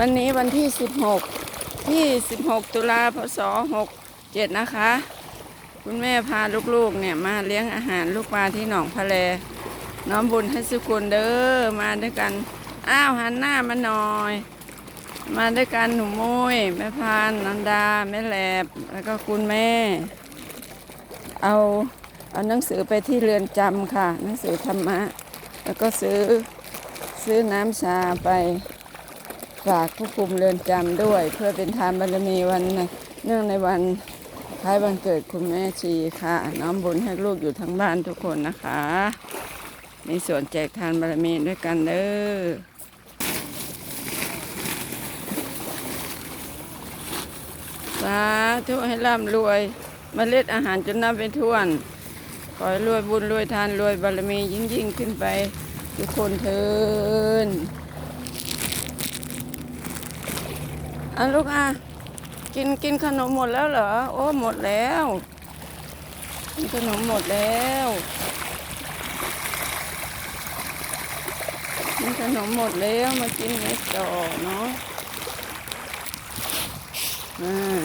วันนี้วันที่ 16 ที่ 16 ตุลาพศ 67 นะคะ คุณแม่พาลูกๆเนี่ยมาเลี้ยงอาหารลูกปลาที่หนองพะแลน้อมบุญให้สุกุลเด้อมาด้วยกัน อ้าวหันหน้ามาหน่อย มาด้วยกันหนูมุ้ยแม่พานนันดาแม่แหลบแล้วก็คุณแม่ เอาเอาหนังสือไปที่เรือนจำค่ะ หนังสือธรรมะ แล้วก็ซื้อซื้อน้ำชาไป ฝากผู้คุมเรือนจำด้วย เพื่อเป็นทานบารมีวันเนื่องในวันคล้ายวันเกิดคุณแม่ชีค่ะ น้อมบุญให้ลูกอยู่ทั้งบ้านทุกคนนะคะ มีส่วนแจกทานบารมีด้วยกันเด้อสาธุให้ร่ำรวยมเมล็ดอาหารจนนับเป็นท้วนขอให้รวยบุญรวยทานรวยบารมียิ่งยิ่งขึ้นไปทุกคนเทิน อะลูกอะกินกินขนมหมดแล้วเหรอ โอ้หมดแล้วกินขนมหมดแล้วกินขนมหมดแล้วมากินเม็ดต่อเนาะอืม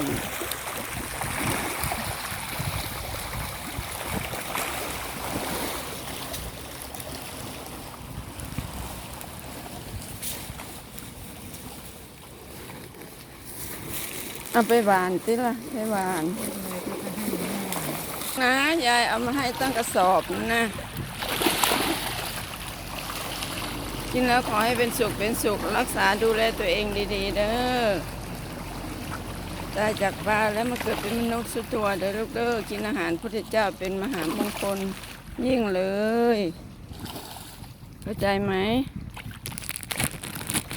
เอาไปหวานติละไปหวานนะยายเอามาให้ตั้งกระสอบนะ กินแล้วขอให้เป็นสุขเป็นสุข รักษาดูแลตัวเองดีๆ เด้อตายจากบ้านแล้วมาเกิดเป็นมนุษย์สุดตัวเด้อลูกเด้อกินอาหารพุทธเจ้าเป็นมหามงคลยิ่งเลย เข้าใจไหม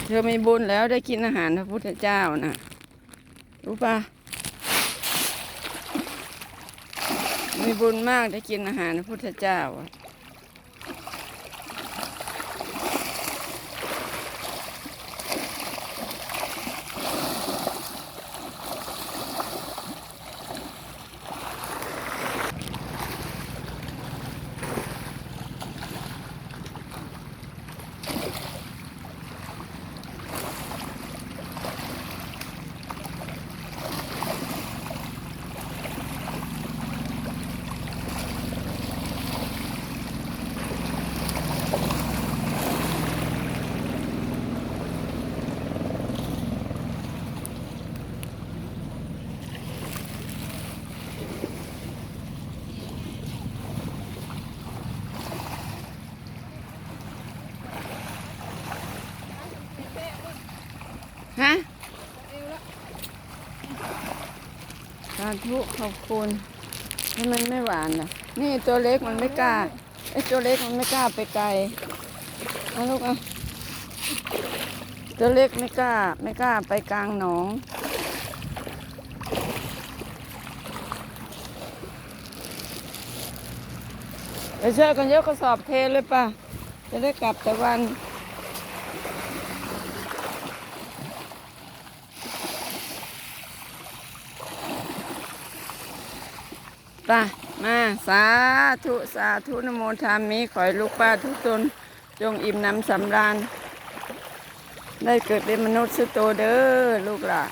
เธอมีบุญแล้วได้กินอาหารพระพุทธเจ้าน่ะ รู้ปะมีบุญมากได้กินอาหารพระพุทธเจ้าอะสาธุขอบคุณทำไมไม่หวานล่ะนี่ตัวเล็กมันไม่กล้าไอ้ตัวเล็กมันไม่กล้าไปไกลเอาลูกเอาตัวเล็กไม่กล้า ไม่กล้าไปกลางหนอง ไปช่วยกันยกกระสอบเทเลยป่ะ จะได้กลับแต่วัน ไปมาสาธุสาธุนโมทามิขอยลูกป้าทุกตนจงอิ่มน้ำสำราญ ได้เกิดเป็นมนุษย์สุดโตเด้อลูกหล่ะ